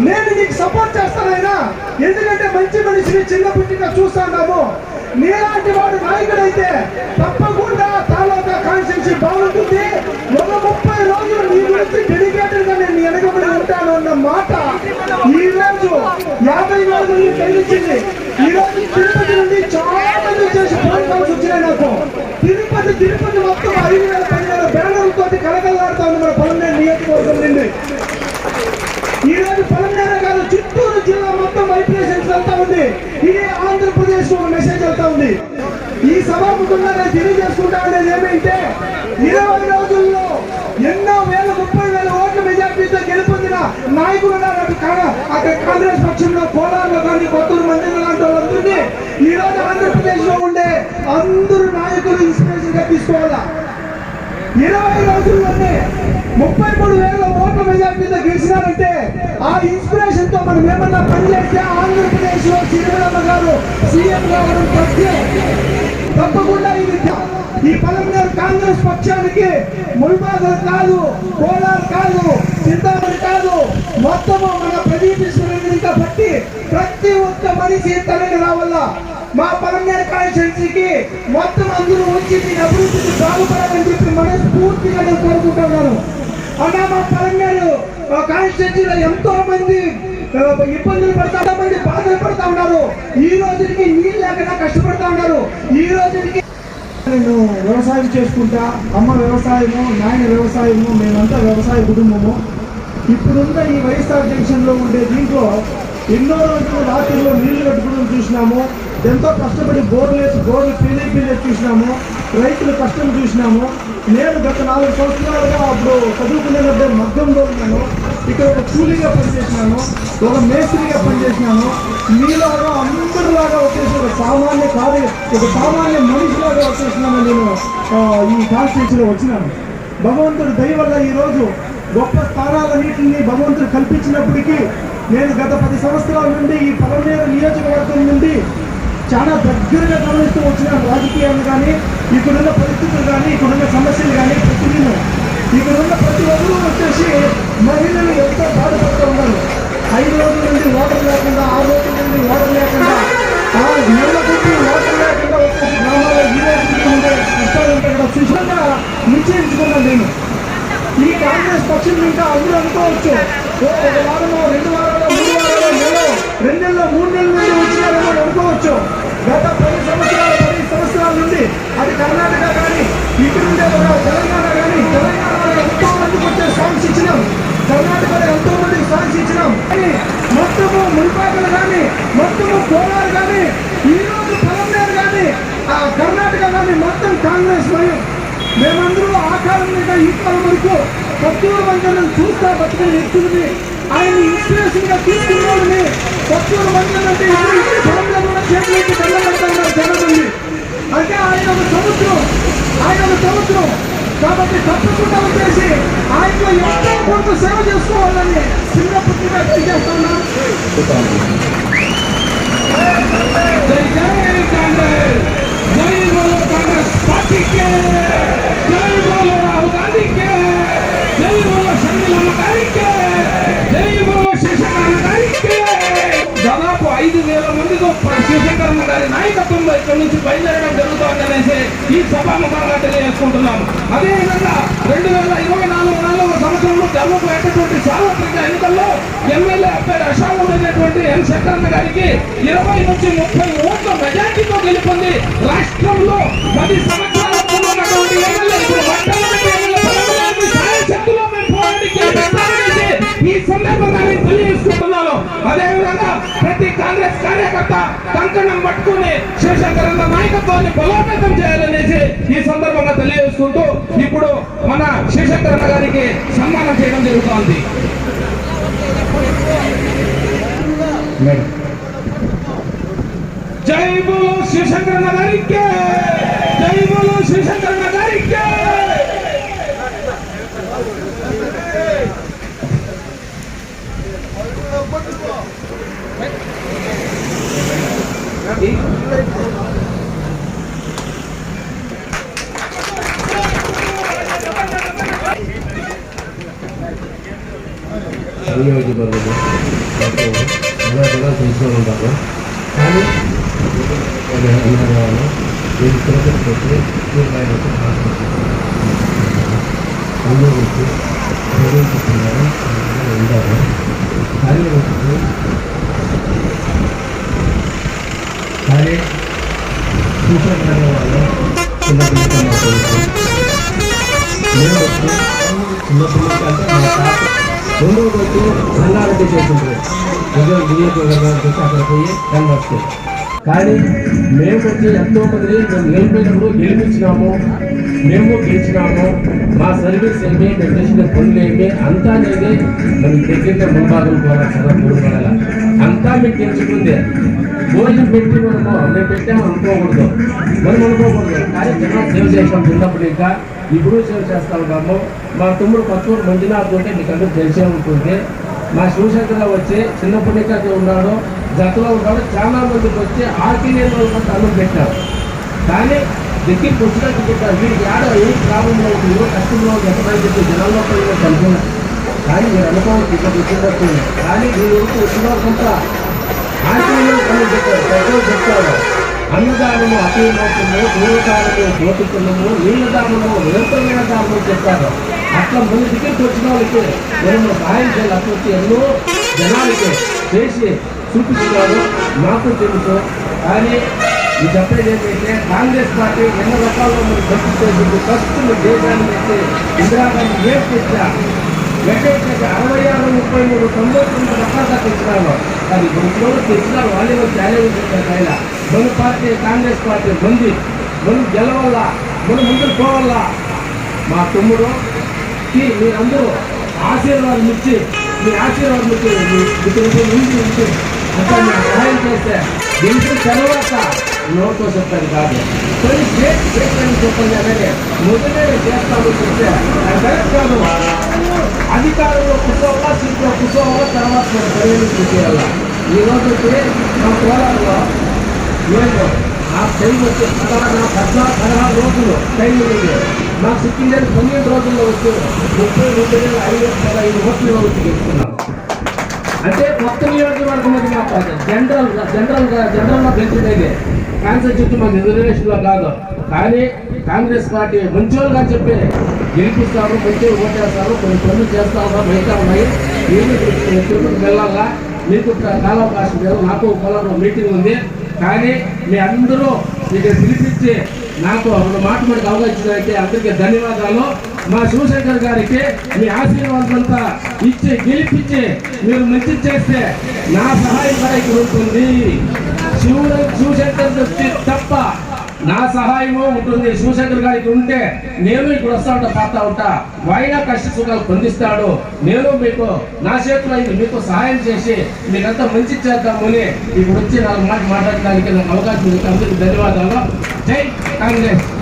నేను నీకు సపోర్ట్ చేస్తానైనా ఎందుకంటే మంచి మనిషిని చిన్న పుట్టిగా చూస్తున్నాము. నీలాంటి వాడు నాయకుడైతే తప్పకుండా తాలూకా కాన్స్టిట్యూన్సీ బాగుంటుంది. ఒక ముప్పై రోజులు నీ గురించి డెడికేటెడ్గా నేను వెనకబడి ఉంటాను అన్న మాట ఈ రోజు యాభై రోజులు తెలిసింది ఈ రోజు తిరుపతి నుండి చాలా మంది చేసి ఫోన్ కాల్స్ వచ్చినాయి నాకు తిరుపతి తిరుపతి మొత్తం ఐదు వేల పదివేల బ్యానర్లతో కలకలాడుతా ఉంది మన పొలం నియోజకవర్గం నుండి ఈ రోజు పలంనేర కాదు చిత్తూరు జిల్లా మొత్తం వైబ్రేషన్స్ వెళ్తా ఉంది ఇది ఆంధ్రప్రదేశ్ ఒక మెసేజ్ వెళ్తా ఉంది ఈ సభాముఖంగా ఏమైతే ఇరవై రోజుల్లో ఎన్నో వేల ముప్పై వేల ఓట్ల మెజార్టీతో గెలుపొందిన నాయకులు అక్కడ కాంగ్రెస్ పక్షంలో కోలార్లో కానీ కొత్తూరు మందిరం లాంటి వాళ్ళందరినీ ఈ రోజు ఆంధ్రప్రదేశ్లో ఉండే అందరూ నాయకులు ఇన్స్పిరేషన్గా తీసుకోవాలా? ఇరవై రోజుల్లోనే ముప్పై మూడు వేల ఓట్ల మెజార్టీతో గెలిచినారంటే ఆ ఇన్స్పిరేషన్తో మనం ఏమన్నా పనిచేస్తే ఆంధ్రప్రదేశ్లో సిరివెల్లమ్మ గారు సీఎం కావడం తప్పే తప్పకుండా ఇది ఈ పలమనేరు కాంగ్రెస్ పక్షానికి ముల్బాగల్ కాదు కోలార్ కాదు చింతామణి కాదు మొత్తము మన ప్రదీప్ ఇంకా బట్టి ప్రతి ఒక్క మనిషి తనకి వల్ల మా పలమనేరు కాన్స్టిట్యున్సీకి మొత్తం అందరూ వచ్చి దీని అభివృద్ధికి బాగుపడాలని చెప్పి మనస్ఫూర్తిగా నేను కోరుకుంటున్నాను. అలా మా పలమనేరు కాన్స్టిట్యున్సీలో ఎంతో మంది ఇబ్బందులు పడతా మంది బాధలు పడతా ఉన్నారు ఈ రోజుకి నీళ్ళు లేకుండా కష్టపడతా ఉన్నారు ఈ రోజుకి నేను వ్యవసాయం చేసుకుంటా అమ్మ వ్యవసాయము నాయన వ్యవసాయము మేమంతా వ్యవసాయ కుటుంబము. ఇప్పుడున్న ఈ వైఎస్ఆర్ జంక్షన్లో ఉండే దీంట్లో ఎన్నో రోజులు రాత్రిలో నీళ్ళు కట్టుకోవడం చూసినాము. ఎంతో కష్టపడి బోర్లు వేసి బోర్లు పీలే పీలే చూసినాము. రైతులు కష్టం చూసినాము. నేను గత నాలుగు సంవత్సరాలుగా అప్పుడు చదువుకునేటప్పుడు మగ్గంలో ఉన్నాను. ఇక్కడ ఒక కూలీగా పనిచేసినాను ఒక మేస్త్రిగా పనిచేసినాను. మీలాగా అందరిలాగా వచ్చేసి ఒక సామాన్య కార్య ఒక సామాన్య మనిషిలాగా వచ్చేసినాను నేను ఈ కాన్స్టిట్యూన్సీలో వచ్చినాను. భగవంతుడు దయ వల్ల ఈరోజు గొప్ప స్థానాలన్నింటినీ భగవంతుడు కల్పించినప్పటికీ నేను గత పది సంవత్సరాల నుండి ఈ పలమనేరు నియోజకవర్గం నుండి చాలా దగ్గరగా గమనిస్తూ వచ్చిన రాజకీయాలు కానీ ఇక్కడున్న పరిస్థితులు కానీ ఇక్కడున్న సమస్యలు కానీ ప్రతిదీను ఇక్కడ ఉన్న ప్రతి ఒక్కరూ వచ్చేసి మహిళలు ఎంతో బాధపడుతూ ఉన్నారు? ఐదు రోజుల నుండి ఓటర్ లేకుండా ఆరు రోజుల నుండి ఓటర్ లేకుండా ఆ నెల కొద్ది వాటర్ లేకుండా వచ్చేసి గ్రామాల్లో ఈ రోజు ఉండే కష్టాలు ఉంటాయి కదా సుషంగా నిశ్చయించుకున్నాను నేను. ఈ కాంగ్రెస్ పక్షం ఇంకా అందరూ అనుకోవచ్చు. ఒక వారంలో రెండు మూడు వారాలు నెలలో రెండు నెలలు మూడు నెలల నుండి వచ్చినారేమో అని అనుకోవచ్చు గత పది సంవత్సరాలు పది సంవత్సరాల నుండి అది కర్ణాటక కానీ ఇక్కడ ఉండే ఒక తెలంగాణ కానీ తెలంగాణలో ఎంతో మందికి వచ్చే సాంగ్స్ ఇచ్చినాం కర్ణాటకలో ఎంతో మందికి సాంగ్స్ ఇచ్చినాం కానీ మొత్తము మున్పాకలు కానీ మొత్తము కోలారు కానీ ఈ రోజు పలంనేరు కానీ ఆ కర్ణాటక కానీ మొత్తం కాంగ్రెస్ మరియు మేమందరూ ఆ కాలం మీద ఈ కాలం వరకు కొత్తూరు మందిరం చూస్తా బతికిన వ్యక్తులని ఆయన ఇన్స్పిరేషన్గా తీసుకున్నామని కొత్తూరు మందిరం అంటే చేతులకి దండబెడతారు జనం అంటే ఆయన ఒక సంవత్సరం ఆయన ఒక సంవత్సరం కాబట్టి తప్పకుండా వచ్చేసి ఆయనలో ఎంతో కొంత సేవ చేసుకోవాలని చిన్న నుండి తెలియజేస్తున్నా కుటుంబం ఇక్కడ నుంచి బయలుదేరడం జరుగుతోందనేసి ఈ సభాముఖంగా తెలియజేసుకుంటున్నాము. అదేవిధంగా రెండు వేల ఇరవై నాలుగు నాలుగవ సంవత్సరంలో జరగబోయేటటువంటి సార్వత్రిక ఎన్నికల్లో ఎమ్మెల్యే అభ్యర్థి అనేటువంటి ఎన్ శంకరన్న గారికి ఇరవై నుంచి ముప్పై ఓట్ల మెజార్టీతో గెలుపొంది రాష్ట్రంలో పది సంవత్సరాల ఎమ్మెల్యే ఇప్పుడు ఈ సందర్భంగా తెలియజేసుకుంటున్నాను. అదేవిధంగా కాంగ్రెస్ కార్యకర్త కంకణం పట్టుకుని శివశంకర్ అన్న నాయకత్వాన్ని బలోపేతం చేయాలనేసి ఈ సందర్భంగా తెలియజేసుకుంటూ ఇప్పుడు మన శివశంకర్ అన్న గారికి సన్మానం చేయడం జరుగుతోంది. 능력이 바르고 하나가 공수한다고 아니 원래 하나가 예수 그리스도 그렇게 그가에 놓고 나왔습니다. 능력이 있고 그런 기준으로 온다고 다리 놓고 다리 공수한다고 하면 그날 그날 나오고 내가 놓고 그날 그날 రెండో వచ్చి సంగారెడ్డి చేసిండ్రు నిజం నియోజకవర్గం చూసి అక్కడ పోయి కనబడుతుంది కానీ మేము వచ్చి ఎంతో మంది మేము గెలిపినప్పుడు గెలిపించినాము మేము గెలిచినాము మా సర్వీస్ ఏమి మేము చేసిన పనులు ఏమి అంతా అనేది మనం దగ్గర ముంబాగం ద్వారా చాలా పూర్వపడాల అంతా మీకు తెలుసుకుందే భోజనం పెట్టి మనము మేము పెట్టాము అనుకోకూడదు. మనం అనుకోకూడదు. కానీ జనం సేవ చేసాం చిన్నప్పుడు ఇంకా ఇప్పుడు సేవ చేస్తాం కాము మా తమ్ముడు పచ్చూరు మంజునాథ్ ఉంటే మీకు అందరూ తెలిసే ఉంటుంది మా శివశంకర వచ్చి చిన్నప్పటి నుంచి ఉన్నాడు జతలో ఉన్నాడు చాలా మందికి వచ్చి ఆర్కినేలో అన్నం పెట్టారు. కానీ దగ్గరికి వచ్చినట్టు పెట్టారు వీడికి ఆడ ఏ ప్రాబ్లంలో ఉంటుందో కష్టంలో ఎంతమంది చెప్పి జనంలో పడిన కనుక్కున్నారు కానీ మీరు అనుభవం ఇక్కడ వచ్చినట్టు కానీ వీళ్ళు వచ్చిన కొంత ఆర్కినేలో అన్నం పెట్టారు ప్రజలు చెప్తారు అన్నదానము అపీమవుతుంది పూర్వకాలము పోతుకున్నాము నీళ్ళ దానము నిరంతరమైన దానము చెప్పారు. అట్లా మన దగ్గరికి వచ్చిన వాళ్ళకి మనం సహాయం చేయాలి? అట్లా వచ్చి ఎన్నో జనాలకి చేసి చూపిస్తున్నారు. నాకు తెలుసు. కానీ ఈ చెప్పేది ఏంటంటే కాంగ్రెస్ పార్టీ ఎన్ని రకాల్లో మనం ఖర్చు చేసింది ఖర్చులు దేశాన్ని అయితే ఇందిరాగాంధీ ఏం తెచ్చా వెంకటేశ్వర అరవై ఆరు ముప్పై మూడు తొంభై తొమ్మిది రకాలుగా తెచ్చినారు. అది ఇప్పుడు తెచ్చినారు వాళ్ళే వచ్చి ఛాలెంజ్ చేశారు ఆయన. మన పార్టీ కాంగ్రెస్ పార్టీ మంది. మనం గెలవాలా? మనం ముందుకు పోవాలా? మా తమ్ముడు మీరందరూ ఆశీర్వాదం ఇచ్చి మీ ఆశీర్వాదం ఇచ్చి మీ ముందు ఇచ్చి అంతా మీకు సహాయం చేస్తే గెలిచిన తర్వాత నోట్తో చెప్పాను కాదు. కొన్ని స్టేట్ స్టేట్ చెప్పండి అలాగే మొదలే చేస్తామని చెప్తే అది కరెక్ట్ కాదు. అధికారంలో కూర్చోవాలా సీట్లో కూర్చోవాలా తర్వాత మనం పదిహేను చేయాలా ఈరోజు వచ్చి మా కోలారులో నేను నాకు టైం వచ్చి పదహారు పద్నాలుగు పదహారు రోజులు టైం లేదు నాకు సిక్కింగ్ తొమ్మిది రోజుల్లో వచ్చి ముప్పై రెండు వేల ఐదు వందల ఐదు ఓట్లు వచ్చి అంటే కొత్త నియోజకవర్గం అది మాకు జనరల్ జనరల్ జనరల్గా గెలిచినది కాన్సర్ చుట్టూ మా రిజర్వేషన్ కాదు. కానీ కాంగ్రెస్ పార్టీ మంచోళ్ళుగా చెప్పి. గెలిపిస్తారు మంచి ఓటేస్తారు కొన్ని పనులు చేస్తా మిగతా ఉన్నాయి. నేను తిరుపతి వెళ్ళాలా? మీకు కాలావకాశం లేదు. నాకు పొలంలో మీటింగ్ ఉంది. కానీ మీ అందరూ మీకు పిలిపించి నాకు అప్పుడు మాట మనకు అవకాశం అందరికీ ధన్యవాదాలు. మా శివశంకర్ గారికి మీ ఆశీర్వాదమంతా ఇచ్చి గెలిపించి మీరు మంచి చేస్తే నా సహాయం కూడా ఇక్కడ ఉంటుంది. శివ శివశంకర్ తప్ప నా సహాయము ఉంటుంది. శివశంకర్ గారికి ఉంటే నేను ఇక్కడ వస్తా ఉంటా పోతా ఉంటా. ఆయన కష్ట సుఖాలు పొందిస్తాడు. నేను మీకు నా చేతిలో అయింది మీకు సహాయం చేసి మీకంతా మంచి చేద్దామని ఇప్పుడు వచ్చి నాలుగు మాట మాట్లాడడానికి నాకు అవకాశం ఉంది. అందరికీ ధన్యవాదాలు. జై కాంగ్రెస్.